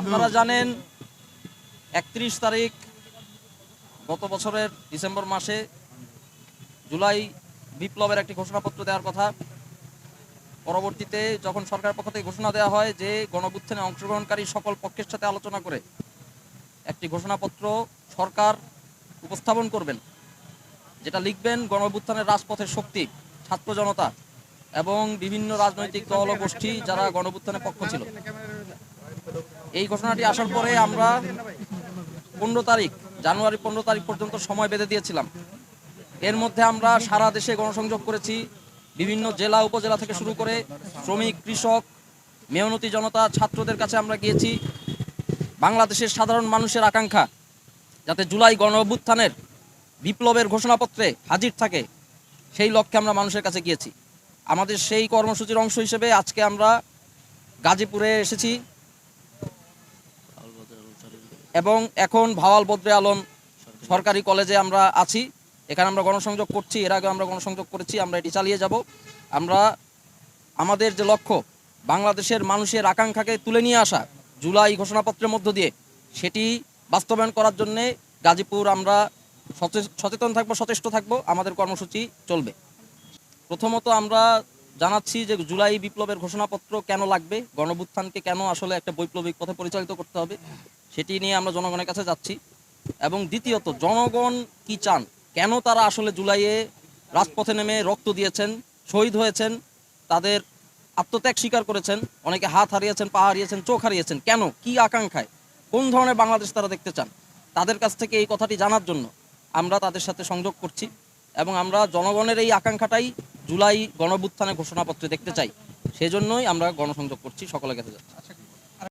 আপনারা জানেন, একত্রিশ তারিখ গত বছরের ডিসেম্বর মাসে জুলাই বিপ্লবের একটি ঘোষণাপত্র দেওয়ার কথা। পরবর্তীতে যখন সরকার পক্ষ থেকে ঘোষণা দেওয়া হয় যে গণবুত্থানে অংশগ্রহণকারী সকল পক্ষের সাথে আলোচনা করে একটি ঘোষণাপত্র সরকার উপস্থাপন করবেন, যেটা লিখবেন গণবুত্থানের রাজপথের শক্তি, ছাত্র জনতা এবং বিভিন্ন রাজনৈতিক দল ও গোষ্ঠী যারা গণবুত্থানের পক্ষ ছিল। এই ঘোষণাটি আসার পরে আমরা পনেরো তারিখ, জানুয়ারি পনেরো তারিখ পর্যন্ত সময় বেঁধে দিয়েছিলাম। এর মধ্যে আমরা সারা দেশে গণসংযোগ করেছি। বিভিন্ন জেলা, উপজেলা থেকে শুরু করে শ্রমিক, কৃষক, মেহনতি জনতা, ছাত্রদের কাছে আমরা গিয়েছি। বাংলাদেশের সাধারণ মানুষের আকাঙ্ক্ষা, যাতে জুলাই গণ অভ্যুত্থানের বিপ্লবের ঘোষণাপত্রে হাজির থাকে, সেই লক্ষ্যে আমরা মানুষের কাছে গিয়েছি। আমাদের সেই কর্মসূচির অংশ হিসেবে আজকে আমরা গাজীপুরে এসেছি। এবং এখন ভাওয়াল বদ্রে আলম সরকারি কলেজে আমরা আছি। এখানে আমরা গণসংযোগ করছি, এর আগে আমরা গণসংযোগ করেছি, আমরা এটি চালিয়ে যাব। আমরা, আমাদের যে লক্ষ্য, বাংলাদেশের মানুষের আকাঙ্ক্ষাকে তুলে নিয়ে আসা জুলাই ঘোষণাপত্রের মধ্য দিয়ে, সেটি বাস্তবায়ন করার জন্যে গাজীপুর আমরা সচেতন থাকব, সচেষ্ট থাকব, আমাদের কর্মসূচি চলবে। প্রথমত আমরা জানাচ্ছি যে জুলাই বিপ্লবের ঘোষণাপত্র কেন লাগবে গণবুত্থানকে কেন আসলে একটা বৈপ্লবিক পথে পরিচালিত করতে হবে, সেটি নিয়ে আমরা জনগণের কাছে যাচ্ছি। এবং দ্বিতীয়ত, জনগণ কি চান? কেন তারা আসলে জুলাইয়ে রাজপথে নেমে রক্ত দিয়েছেন, শহীদ হয়েছেন, তাদের আত্মত্যাগ স্বীকার করেছেন, অনেকে হাত হারিয়েছেন, পা হারিয়েছেন, চোখ হারিয়েছেন, কেন? কি আকাঙ্ক্ষায়? কোন ধরনের বাংলাদেশ তারা দেখতে চান? তাদের কাছ থেকে এই কথাটি জানার জন্য আমরা তাদের সাথে সংযোগ করছি। এবং আমরা জনগণের এই আকাঙ্ক্ষাটাই জুলাই গণবুত্থানে ঘোষণাপত্রে দেখতে চাই। সেজন্যই আমরা গণসংযোগ করছি। সকলের কাছে যাচ্ছি।